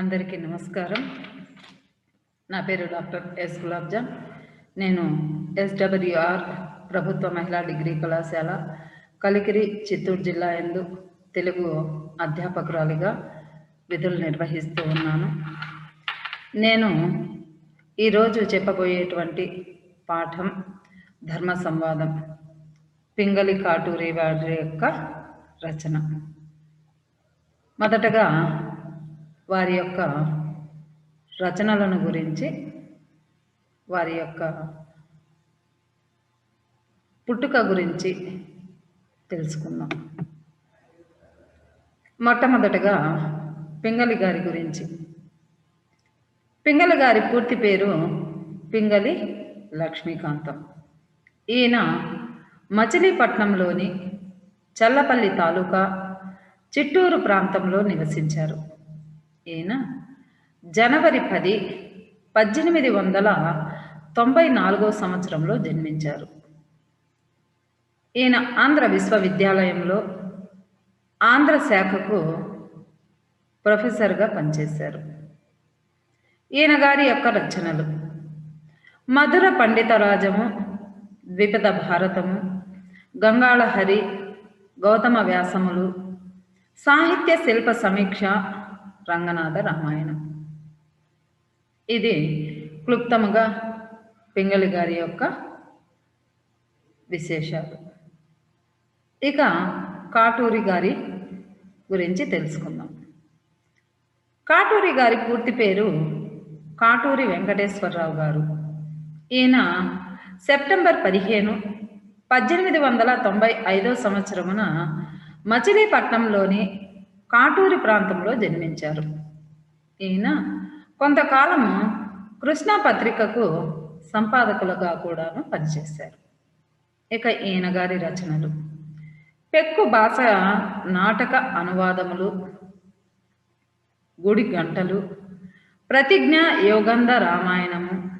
అందరికీ నమస్కారం. నా పేరు డాక్టర్ ఎస్ గులాబ్జాన్ నేను ఎస్డబ్ల్యూఆర్ ప్రభుత్వ మహిళా డిగ్రీ కళాశాల కలికిరి చిత్తూరు జిల్లా ఎందు తెలుగు అధ్యాపకురాలిగా విధులు నిర్వహిస్తూ ఉన్నాను. నేను ఈరోజు చెప్పబోయేటువంటి పాఠం ధర్మ సంవాదం పింగళి కాటూరి వారి యొక్క రచన. మొదటగా వారి యొక్క రచనలను గురించి వారి యొక్క పుట్టుక గురించి తెలుసుకుందాం. మొట్టమొదటగా పింగళి గారి గురించి. పింగళి గారి పూర్తి పేరు పింగళి లక్ష్మీకాంతం. ఈయన మచిలీపట్నంలోని చల్లపల్లి తాలూకా చిట్టూరు ప్రాంతంలో నివసించారు. ఈయన జనవరి పది పద్దెనిమిది వందల తొంభై నాలుగో సంవత్సరంలో జన్మించారు. ఈయన ఆంధ్ర విశ్వవిద్యాలయంలో ఆంధ్ర శాఖకు ప్రొఫెసర్గా పనిచేశారు. ఈయన గారి యొక్క రచనలు మధుర పండితరాజము ద్విపద భారతము గంగాళహరి గౌతమ వ్యాసములు సాహిత్య శిల్ప సమీక్ష రంగనాథ రామాయణం. ఇది క్లుప్తముగా పింగళి గారి యొక్క విశేషాలు. ఇక కాటూరి గారి గురించి తెలుసుకుందాం. కాటూరి గారి పూర్తి పేరు కాటూరి వెంకటేశ్వరరావు గారు. ఈయన సెప్టెంబర్ పదిహేను పద్దెనిమిది వందల తొంభై ఐదో సంవత్సరమున మచిలీపట్నంలోని కాటూరి ప్రాంతంలో జన్మించారు. ఈయన కొంతకాలం కృష్ణా పత్రికకు సంపాదకులుగా కూడాను పనిచేశారు. ఇక ఈయన గారి రచనలు. పెక్కు భాష నాటక అనువాదములు గుడి గంటలు ప్రతిజ్ఞ యోగంధ రామాయణము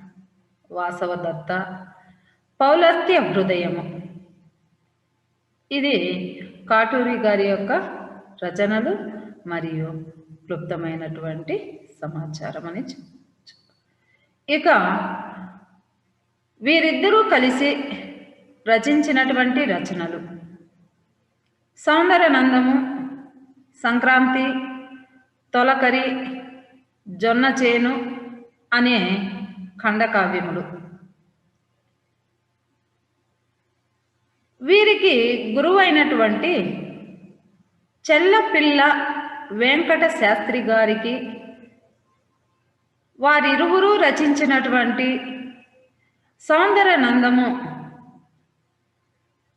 వాసవదత్త పౌలస్త్య హృదయము. ఇది కాటూరి గారి యొక్క రచనలు మరియు క్లుప్తమైనటువంటి సమాచారం అని చెప్పచ్చు. ఇక వీరిద్దరూ కలిసి రచించినటువంటి రచనలు. సౌందర్యనందము సంక్రాంతి తొలకరి జొన్న చేను అనే ఖండకావ్యములు. వీరికి గురువైనటువంటి చెల్లపిల్ల వెంకట శాస్త్రి గారికి వారిరువురు రచించినటువంటి సౌందరనందము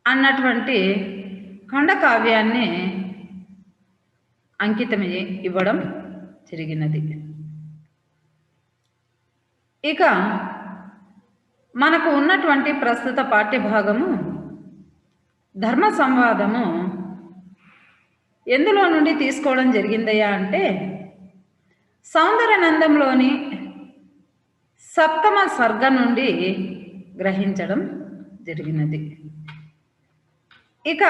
అన్నటువంటి ఖండకావ్యాన్ని అంకితం ఇవ్వడం జరిగినది. ఇక మనకు ఉన్నటువంటి ప్రస్తుత పాఠ్యభాగము ధర్మ సంవాదము ఎందులో నుండి తీసుకోవడం జరిగిందయ్యా అంటే సౌందర్యనందంలోని సప్తమ సర్గ నుండి గ్రహించడం జరిగినది. ఇక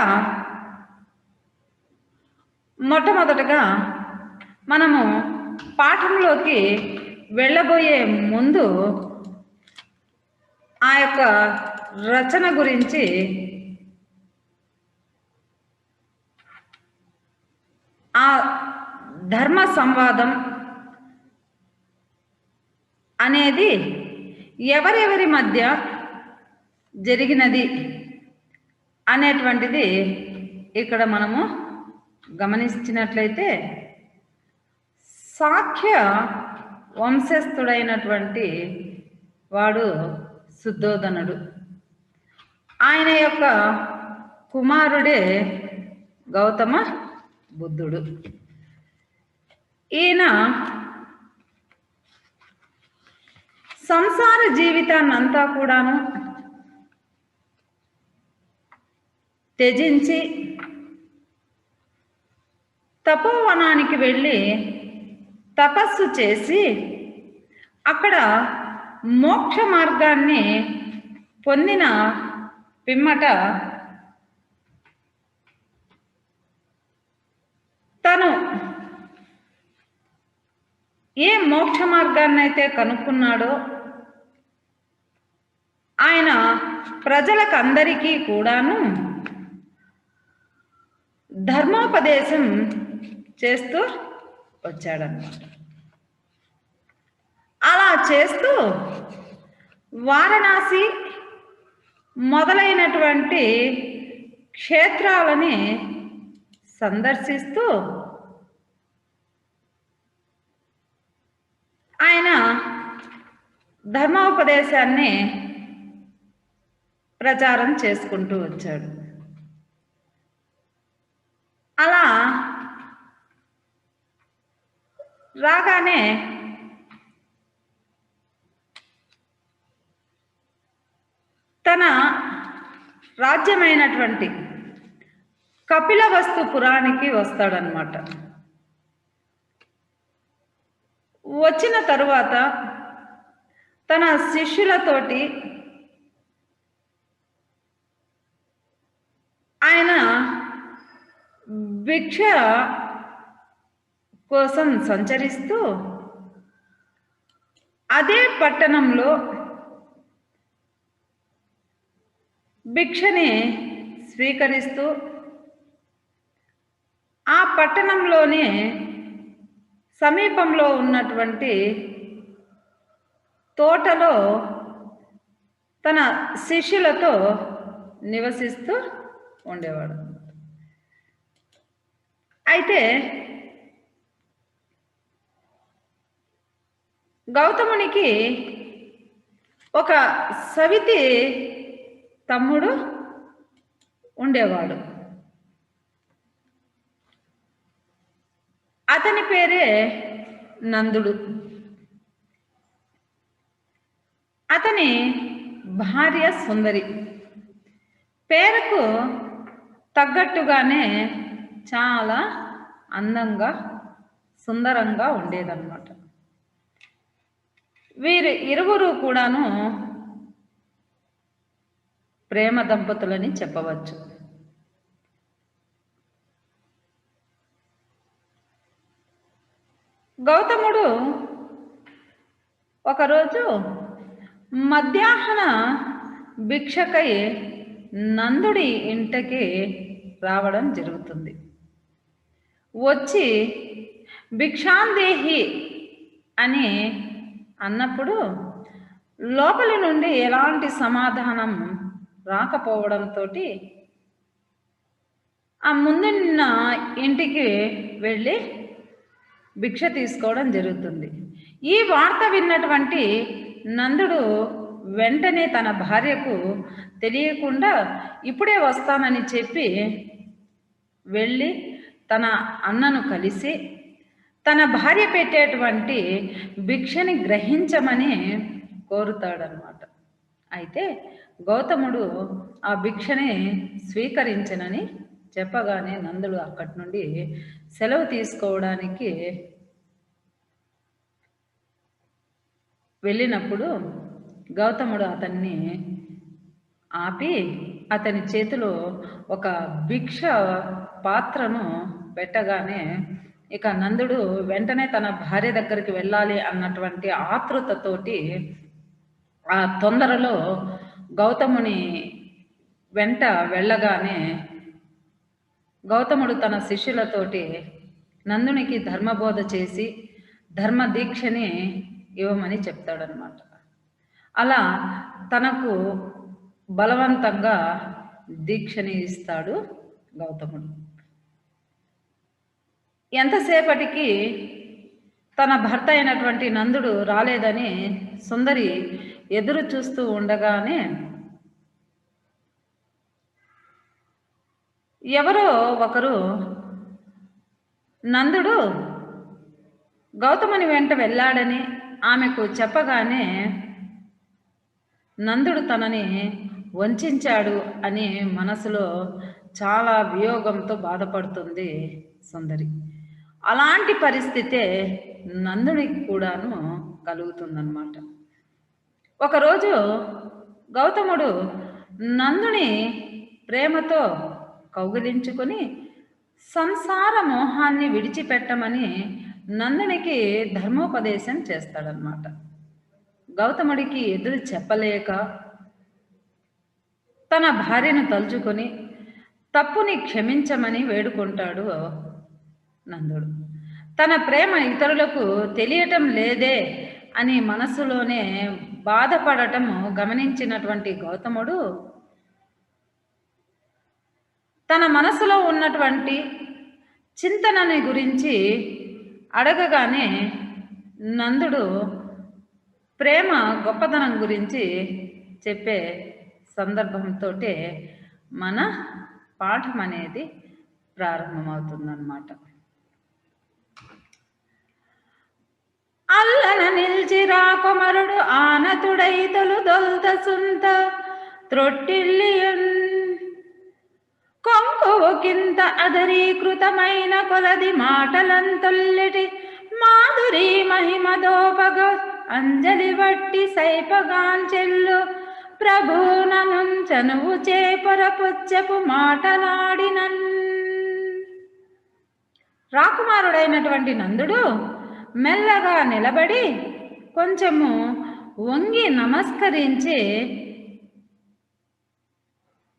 మొట్టమొదటగా మనము పాఠంలోకి వెళ్ళబోయే ముందు ఆ యొక్క రచన గురించి ఆ ధర్మ సంవాదం అనేది ఎవరెవరి మధ్య జరిగినది అనేటువంటిది ఇక్కడ మనము గమనించినట్లయితే సాఖ్య వంశస్థుడైనటువంటి వాడు శుద్ధోదనుడు. ఆయన యొక్క కుమారుడే గౌతమ బుద్ధుడు. ఈయన సంసార జీవితాన్నంతా కూడాను త్యజించి తపోవనానికి వెళ్ళి తపస్సు చేసి అక్కడ మోక్ష మార్గాన్ని పొందిన పిమ్మట తను ఏ మోక్ష మార్గాన్ని అయితే కనుక్కున్నాడో ఆయన ప్రజలకు అందరికీ కూడాను ధర్మోపదేశం చేస్తూ వచ్చాడనమాట అలా చేస్తూ వారణాసి మొదలైనటువంటి క్షేత్రాలని సందర్శిస్తూ ఆయన ధర్మోపదేశాన్ని ప్రచారం చేసుకుంటూ వచ్చాడు. అలా రాగానే తన రాజ్యమైనటువంటి కపిలవస్తు పురానికి వస్తాడనమాట వచ్చిన తరువాత తన శిష్యులతోటి ఆయన భిక్ష కోసం సంచరిస్తూ అదే పట్టణంలో భిక్షని స్వీకరిస్తూ ఆ పట్టణంలోనే సమీపంలో ఉన్నటువంటి తోటలో తన శిష్యులతో నివసిస్తూ ఉండేవాడు. అయితే గౌతమునికి ఒక సవితి తమ్ముడు ఉండేవాడు. అతని పేరే నందుడు. అతని భార్య సుందరి. పేరుకు తగ్గట్టుగానే చాలా అందంగా సుందరంగా ఉండేదన్నమాట. వీరి ఇరువురు కూడాను ప్రేమ దంపతులని చెప్పవచ్చు. గౌతముడు ఒకరోజు మధ్యాహ్న భిక్షకై నందుడి ఇంటికి రావడం జరుగుతుంది. వచ్చి భిక్షాందేహి అని అన్నప్పుడు లోపలి నుండి ఎలాంటి సమాధానం రాకపోవడంతో ఆ ముందున్న ఇంటికి వెళ్ళి భిక్ష తీసుకోవడం జరుగుతుంది. ఈ వార్త విన్నటువంటి నందుడు వెంటనే తన భార్యకు తెలియకుండా ఇప్పుడే వస్తానని చెప్పి వెళ్ళి తన అన్నను కలిసి తన భార్య పెట్టేటువంటి భిక్షని గ్రహించమని కోరుతాడనమాట అయితే గౌతముడు ఆ భిక్షని స్వీకరించనని చెప్పగానే నందుడు అక్కడి నుండి సెలవు తీసుకోవడానికి వెళ్ళినప్పుడు గౌతముడు అతన్ని ఆపి అతని చేతిలో ఒక భిక్ష పాత్రను పెట్టగానే ఇక నందుడు వెంటనే తన భార్య దగ్గరికి వెళ్ళాలి అన్నటువంటి ఆతృతతోటి ఆ తొందరలో గౌతముని వెంట వెళ్ళగానే గౌతముడు తన శిష్యులతోటి నందునికి ధర్మబోధ చేసి ధర్మ దీక్షని ఇవ్వమని చెప్తాడనమాట అలా తనకు బలవంతంగా దీక్షని ఇస్తాడు గౌతముడు. ఎంతసేపటికి తన భర్త అయినటువంటి నందుడు రాలేదని సుందరి ఎదురు చూస్తూ ఉండగానే ఎవరో ఒకరు నందుడు గౌతముని వెంట వెళ్ళాడని ఆమెకు చెప్పగానే నందుడు తనని వంచాడు అని మనసులో చాలా వియోగంతో బాధపడుతుంది సుందరి. అలాంటి పరిస్థితే నందునికి కూడాను కలుగుతుందన్నమాట. ఒకరోజు గౌతముడు నందుని ప్రేమతో కౌగిలించుకొని సంసార మోహాన్ని విడిచిపెట్టమని నందునికి ధర్మోపదేశం చేస్తాడనమాట గౌతముడికి ఎదురు చెప్పలేక తన భార్యను తలుచుకొని తప్పుని క్షమించమని వేడుకుంటాడు నందుడు. తన ప్రేమ ఇతరులకు తెలియటం లేదే అని మనసులోనే బాధపడటము గమనించినటువంటి గౌతముడు తన మనసులో ఉన్నటువంటి చింతనని గురించి అడగగానే నందుడు ప్రేమ గొప్పతనం గురించి చెప్పే సందర్భంతో మన పాఠం అనేది ప్రారంభమవుతుందన్నమాట. అల్లన నిల్చి రాకుమరుడు ఆనతుడైతలు దొల్త సుంత త్రొట్టిల్లియన్ కొంకుకింత అదరీకృతమైన కొలది మాటలంతొల్లిటి మాధురి మహిమదోపగ అంజలి వట్టి సైపగాంచెల్లు ప్రభునను చనువు చేపరపుచ్చపు మాటలాడినన్. రాకుమారుడైనటువంటి నందుడు మెల్లగా నిలబడి కొంచెము వంగి నమస్కరించి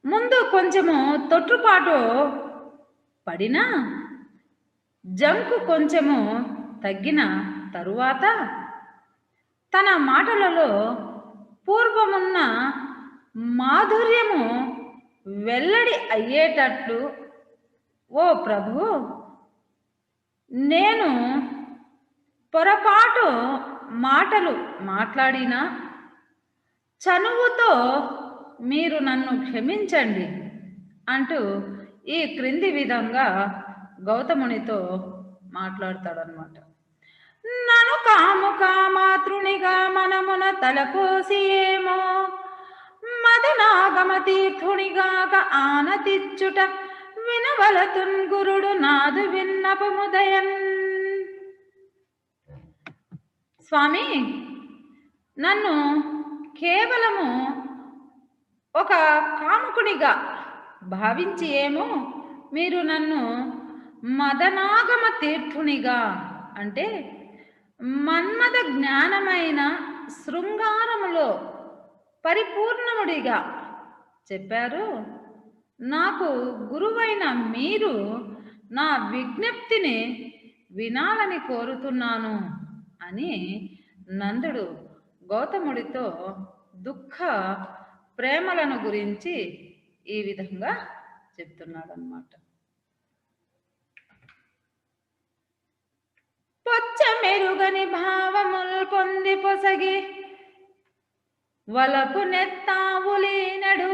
ముందు కొంచెము తొట్టుపాటు పడినా జంకు కొంచెము తగ్గిన తరువాత తన మాటలలో పూర్వమున్న మాధుర్యము వెల్లడి అయ్యేటట్లు ఓ ప్రభు నేను పొరపాటు మాటలు మాట్లాడినా చనువుతో మీరు నన్ను క్షమించండి అంటూ ఈ క్రింది విధంగా గౌతమునితో మాట్లాడతాడనమాట నను కాము కామాతృనిగా మనమున తలపోసి ఏమో మదనాగమ తీర్థునిగాక ఆనతిచ్చుట వినవలతున్ గురుడు నాదు విన్నపముదయన్ స్వామి నన్ను కేవలము ఒక కాముకునిగా భావించి ఏమో మీరు నన్ను మదనాగమ తీర్థునిగా అంటే మన్మద జ్ఞానమైన శృంగారములో పరిపూర్ణముడిగా చెప్పారు. నాకు గురువైన మీరు నా విజ్ఞప్తిని వినాలని కోరుతున్నాను అని నందుడు గౌతముడితో దుఃఖ ప్రేమలను గురించి ఈ విధంగా చెప్తున్నాడనమాట పొచ్చ మెరుగని భావముల్ పొంది పొసగి వలపు నెత్తావులీనడు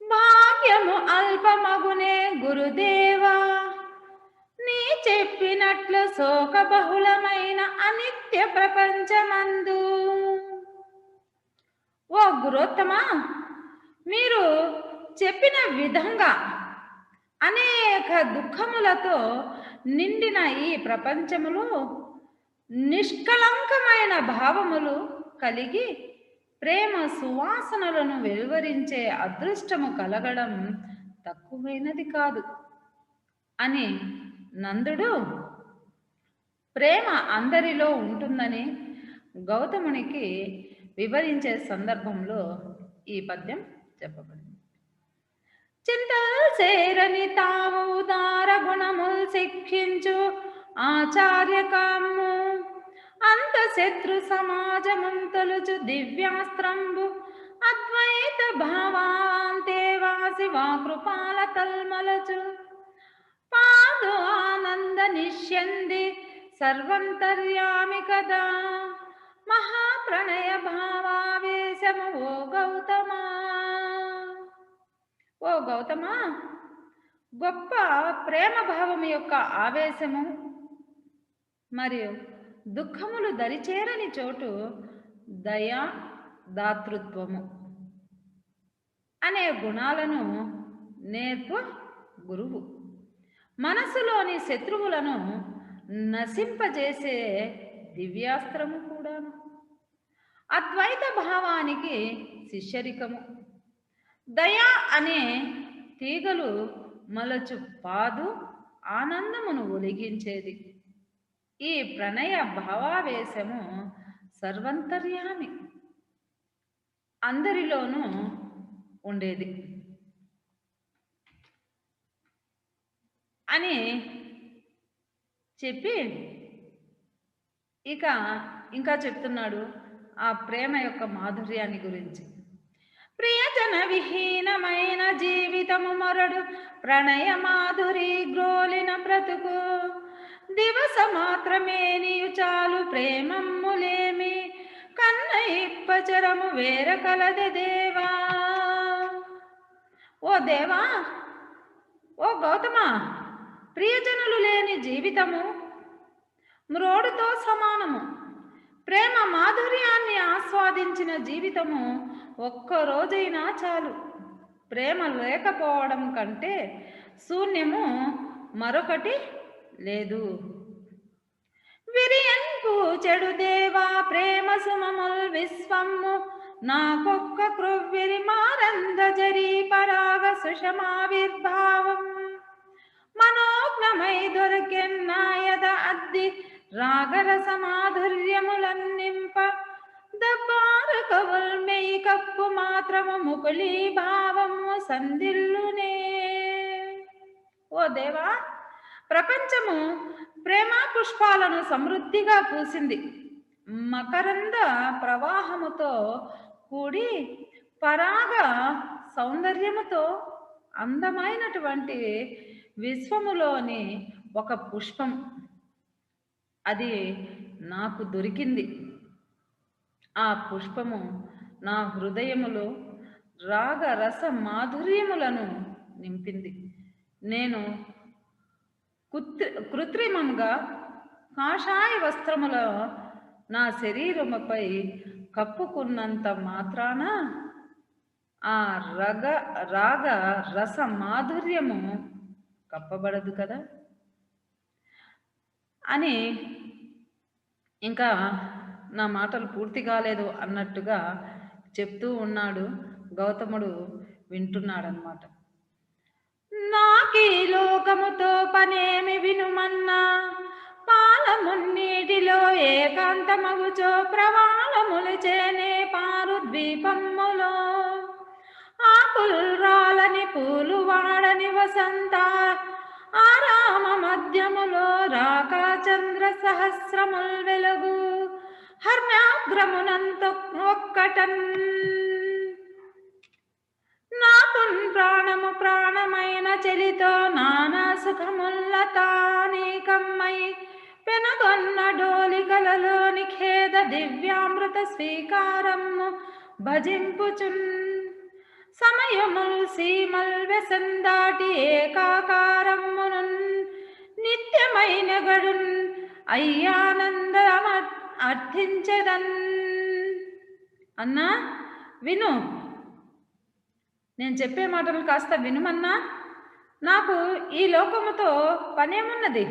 భాగ్యము అల్పమగునే గురుదేవా నీ చెప్పినట్లు శోక బహుళమైన అనిత్య ప్రపంచమందు. ఓ గురోత్తమా? మీరు చెప్పిన విధంగా అనేక దుఃఖములతో నిండిన ఈ ప్రపంచములో నిష్కలంకమైన భావములు కలిగి ప్రేమ సువాసనలను వెలువరించే అదృష్టము కలగడం తక్కువైనది కాదు అని నందుడు ప్రేమ అందరిలో ఉంటుందని గౌతమునికి వివరించే సందర్భంలో ఈ పద్యం చెప్పబడింది. చింతల్ చేరని తాము ఉదార గుణముల్ శిక్షించు ఆచార్య కాము అంత శత్రు సమాజముంతలుచు దివ్యాస్త్రంబు. అద్వైత భావాంతే వాసి వాకృపాల తల్మలచు. పాదు ఆనంద నిష్యంది సర్వంతర్యామి కదా. మహాప్రణయ భావావేశము ఓ గౌతమా? ఓ గౌతమా గొప్ప ప్రేమ భావం యొక్క ఆవేశము మరియు దుఃఖములు దరిచేరని చోటు దయా దాతృత్వము అనే గుణాలను నేర్పు గురువు. మనసులోని శత్రువులను నశింపజేసే దివ్యాస్త్రము అద్వైత భావానికి శిష్యరికము. దయ అనే తీగలు మలచు పాదు ఆనందమును ఒలిగించేది. ఈ ప్రణయ భావావేశము సర్వంతర్యామి అందరిలోనూ ఉండేది. అని చెప్పి ఇక ఇంకా చెప్తున్నాడు. ఆ ప్రేమ యొక్క మాధుర్యాన్ని గురించి. ప్రియజన విహీనమైన జీవితము మరడు ప్రణయ మాధురి గ్రోలిన బ్రతుకు. దివస మాత్రమే నీయు చాలు ప్రేమమ్ములేమి కన్న ఇప్పచరము వేర కలది దేవా. ఓ దేవా ఓ గౌతమ ప్రియజనులు లేని జీవితము మ్రోడుతో సమానము. ప్రేమ మాధుర్యాన్ని ఆస్వాదించిన జీవితము ఒక్కరోజైనా చాలు. ప్రేమ లేకపోవడం కంటే శూన్యము మరొకటి లేదు. విరియన్పు చెడు దేవా ప్రేమ సుమముల్ విశ్వము. నాకొక్క క్రొవ్విరి మారందజరి పరాగ సుషమావిర్భావం. మనోజ్ఞమై దొరికెన్నాయద అద్ది రాగరస మాధుర్యములన్నింప దబ్బార కవుల్ మెయి కప్పు మాత్రము ముకుళీ భావము సందిల్లునే ఓ దేవా ప్రపంచము ప్రేమ పుష్పాలను సమృద్ధిగా పూసింది. మకరంద ప్రవాహముతో కూడి పరాగ సౌందర్యముతో అందమైనటువంటి విశ్వములోని ఒక పుష్పం. అది నాకు దొరికింది. ఆ పుష్పము నా హృదయములో రాగ రస మాధుర్యములను నింపింది. నేను కృత్రి కృత్రిమంగా కాషాయ వస్త్రముల నా శరీరముపై కప్పుకున్నంత మాత్రాన ఆ రగ రాగ రస మాధుర్యము కప్పబడదు కదా? అని ఇంకా నా మాటలు పూర్తి కాలేదు అన్నట్టుగా చెప్తూ ఉన్నాడు గౌతముడు వింటున్నాడనమాట నాకీ లోకముతో పనేమి వినుమన్నా? పాలమున్నీటిలో ఏకాంతమగుచో ప్రవాళములు చేనే పారు ద్వీపమ్ములో పుల్రాలని పూలు వాడని వసంత ఆరామ మధ్యములో రాకాచంద్ర సహస్రముల్ వెలుగు. హర్మ్యాగ్రమునంత ఒక్కటన్. నాపున్ ప్రాణము ప్రాణమైన చెలితో నానా సుఖముల్లతానేకమ్మై పెనగొన్న డోలికలలోని ఖేద దివ్యామృత స్వీకారము భజింపుచున్. సమయముల్ సీమల్ వెసందాటి ఏకాకారమ్మునున్ నిత్యమైన గడున్ అయ్యానంద అర్థించదన్. అన్నా విను. నేను చెప్పే మాటలు కాస్త వినుమన్నా నాకు ఈ లోకముతో పనేమున్నది?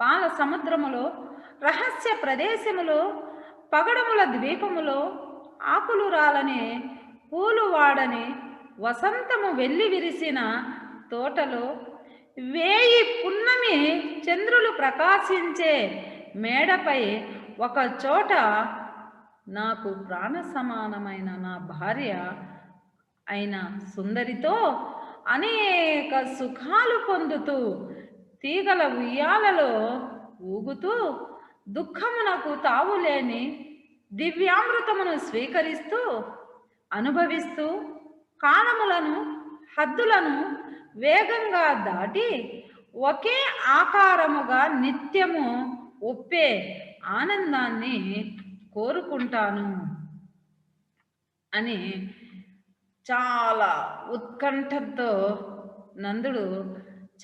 పాల సముద్రములో రహస్య ప్రదేశములో పగడముల ద్వీపములో ఆకులు రాలని పూలు వాడని వసంతము వెళ్ళి విరిసిన తోటలో వేయి పున్నమి చంద్రులు ప్రకాశించే మేడపై ఒక చోట నాకు ప్రాణ సమానమైన నా భార్య అయిన సుందరితో అనేక సుఖాలు పొందుతూ తీగల ఉయ్యాలలో ఊగుతూ దుఃఖమునకు తావులేని దివ్యామృతమును స్వీకరిస్తూ అనుభవిస్తూ కాలములను హద్దులను వేగంగా దాటి ఒకే ఆకారముగా నిత్యము ఒప్పే ఆనందాన్ని కోరుకుంటాను అని చాలా ఉత్కంఠతో నందుడు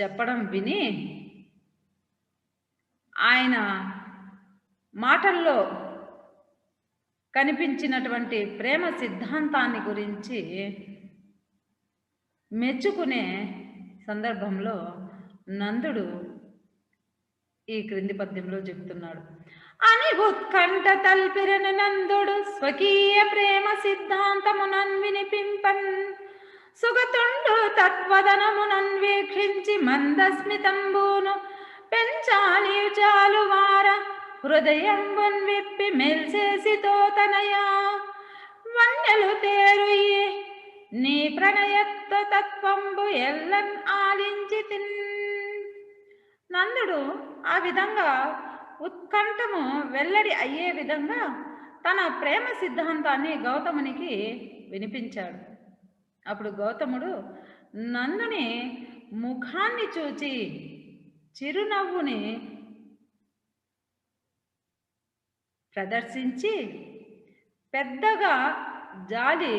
చెప్పడం విని ఆయన మాటల్లో కనిపించినటువంటి ప్రేమ సిద్ధాంతాన్ని గురించి మెచ్చుకునే సందర్భంలో నందుడు ఈ క్రింది పద్యంలో చెప్తున్నాడు అని ఉత్కంఠ తల్పిరన నందుడు స్వకీయ ప్రేమ సిద్ధాంతమునన్ వినిపింపన్. సుగతుండు తత్వదనమునన్ వీక్షించి మందస్మితంబును. పెంచాలి చాలు వార హృదయం విప్పి మెల్సేసి తోతనయా. వన్నెలు తేరుయి నీ ప్రణయత్వ తత్వంబు ఎల్లన్ ఆలించి తిన్ నందుడు ఆ విధంగా ఉత్కంఠము వెల్లడి అయ్యే విధంగా తన ప్రేమ సిద్ధాంతాన్ని గౌతమునికి వినిపించాడు అప్పుడు గౌతముడు నందుని ముఖాన్ని చూచి చిరునవ్వుని ప్రదర్శించి పెద్దగా జాలి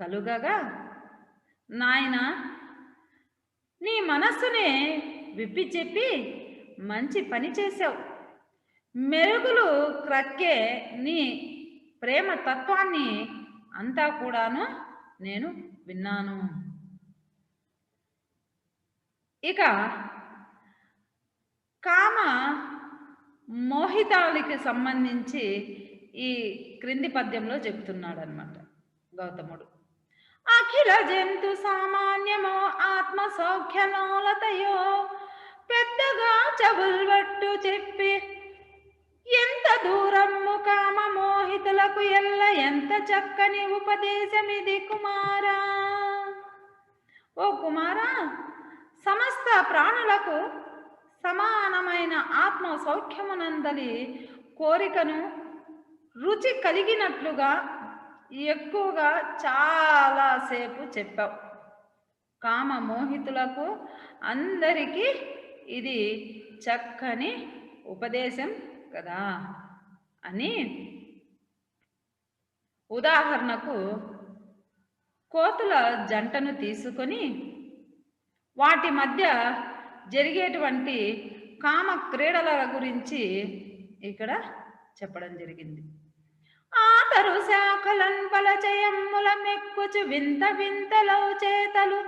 కలుగగా నాయన నీ మనస్సుని విప్పి చెప్పి మంచి పని చేశావు. మెరుగులు క్రక్కే నీ ప్రేమ తత్వాన్ని అంతా కూడాను నేను విన్నాను. ఇక కామ మోహితాలకి సంబంధించి ఈ క్రింది పద్యంలో చెప్తున్నాడు అనమాట గౌతముడు. అఖిల జంతు సామాన్యమో ఆత్మ సౌఖ్యనోలతయో పెద్దగా చెవుల్వట్టు చెప్పి ఎంత దూరము కామ మోహితులకు ఎల్ల ఎంత చక్కని ఉపదేశమిది కుమారా? ఓ కుమారా సమస్త ప్రాణులకు సమానమైన ఆత్మ సౌఖ్యమునందలి కోరికను రుచి కలిగినట్లుగా ఎక్కువగా చాలాసేపు చెప్పావు. కామ మోహితులకు అందరికీ ఇది చక్కని ఉపదేశం కదా అని ఉదాహరణకు కోతుల జంటను తీసుకొని వాటి మధ్య జరిగేటువంటి కామ క్రీడల గురించి ఇక్కడ చెప్పడం జరిగింది. ఆతరు శాఖలన్ మెక్కుచు వింత వింతలౌ చేతలు.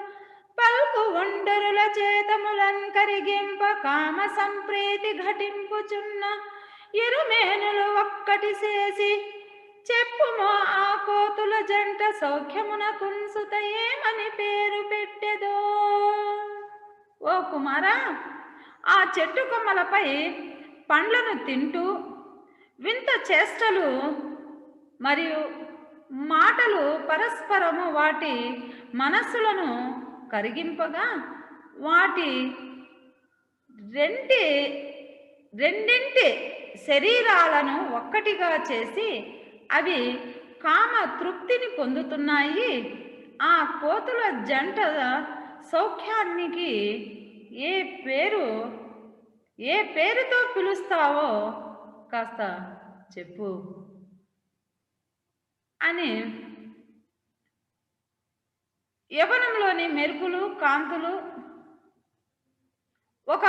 పల్కు ఉండరుల చేతములన్ కరిగింప కామ సంప్రీతి ఘటింపుచున్న ఇరుమేనులు ఒక్కటి చేసి చెప్పుమో ఆ కోతుల జంట సౌఖ్యమున కుంసుత ఏమని పేరు పెట్టెదో? ఓ కుమారా ఆ చెట్టు కొమ్మలపై పండ్లను తింటూ వింత చేష్టలు మరియు మాటలు పరస్పరము వాటి మనస్సులను కరిగింపగా వాటి రెండి రెండింటి శరీరాలను ఒక్కటిగా చేసి అవి కామ తృప్తిని పొందుతున్నాయి. ఆ కోతుల జంట సౌఖ్యానికి ఏ పేరు ఏ పేరుతో పిలుస్తావో కాస్త చెప్పు. అని యవనంలోని మెరుపులు కాంతులు ఒక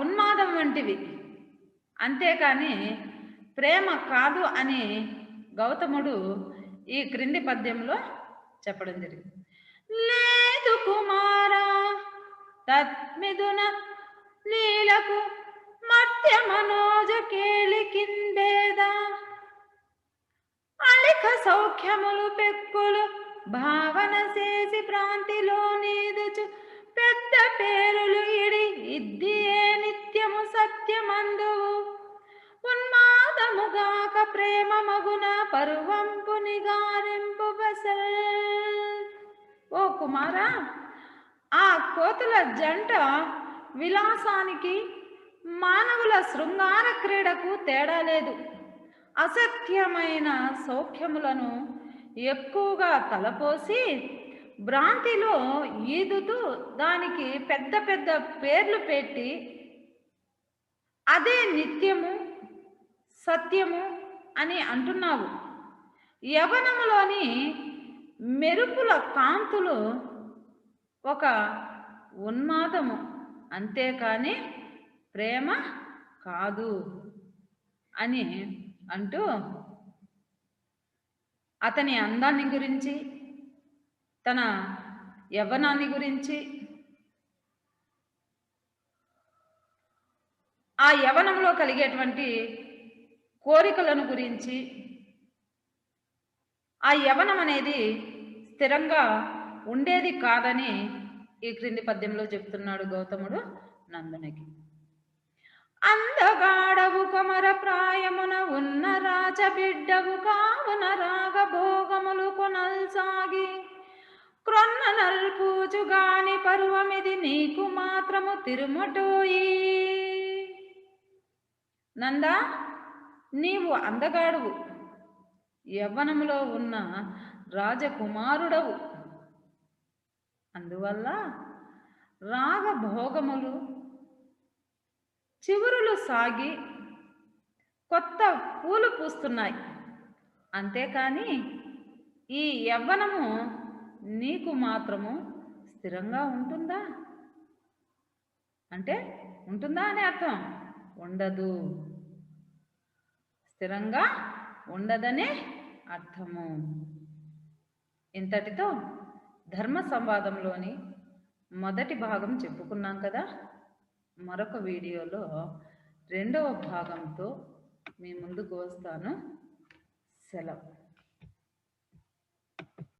ఉన్మాదం వంటివి. అంతేకాని ప్రేమ కాదు అని గౌతముడు ఈ క్రింది పద్యంలో చెప్పడం జరిగింది. లేదు కుమారా తత్మిదున లీలకు మత్య మనోజ కేళి కిందేదా? అళిక సౌఖ్యములు పెక్కులు భావన చేసి ప్రాంతిలో నీదుచు పెద్ద పేరులు ఇడి ఇద్దియే నిత్యము సత్యమందువు ఉన్మాదముగాక ప్రేమ మగున పరువంపు నిగారింపు బసల్. ఓ కుమారా ఆ కోతుల జంట విలాసానికి మానవుల శృంగార క్రీడకు తేడా లేదు. అసత్యమైన సౌఖ్యములను ఎక్కువగా తలపోసి భ్రాంతిలో ఈదుతూ దానికి పెద్ద పెద్ద పేర్లు పెట్టి అదే నిత్యము సత్యము అని అంటున్నావు. యవనములోని మెరుపుల కాంతులు ఒక ఉన్మాదము. అంతేకాని ప్రేమ కాదు అని అంటూ అతని అందాన్ని గురించి తన యవ్వనాన్ని గురించి ఆ యవనంలో కలిగేటువంటి కోరికలను గురించి ఆ యవనం అనేది స్థిరంగా ఉండేది కాదని ఈ క్రింది పద్యంలో చెప్తున్నాడు గౌతముడు నందునికి. అందగాడవు కొమర ప్రాయమున ఉన్న రాజబిడ్డవు కావున రాగభోగములు కొనల్సాగి. క్రొన్న నల్పూచుగాని పర్వమిది నీకు మాత్రము తిరుమటోయి. నందా నీవు అందగాడువు. యవ్వనములో ఉన్న రాజకుమారుడవు. అందువల్ల రాగభోగములు చివురులు సాగి కొత్త పూలు పూస్తున్నాయి. అంతేకాని ఈ యవ్వనము నీకు మాత్రము స్థిరంగా ఉంటుందా? అంటే ఉంటుందా అనే అర్థం. ఉండదు. స్థిరంగా ఉండదనే అర్థము. ఇంతటితో ధర్మ సంవాదంలోని మొదటి భాగం చెప్పుకున్నాం కదా? మరొక వీడియోలో రెండవ భాగంతో మీ ముందుకు వస్తాను. సెలవు.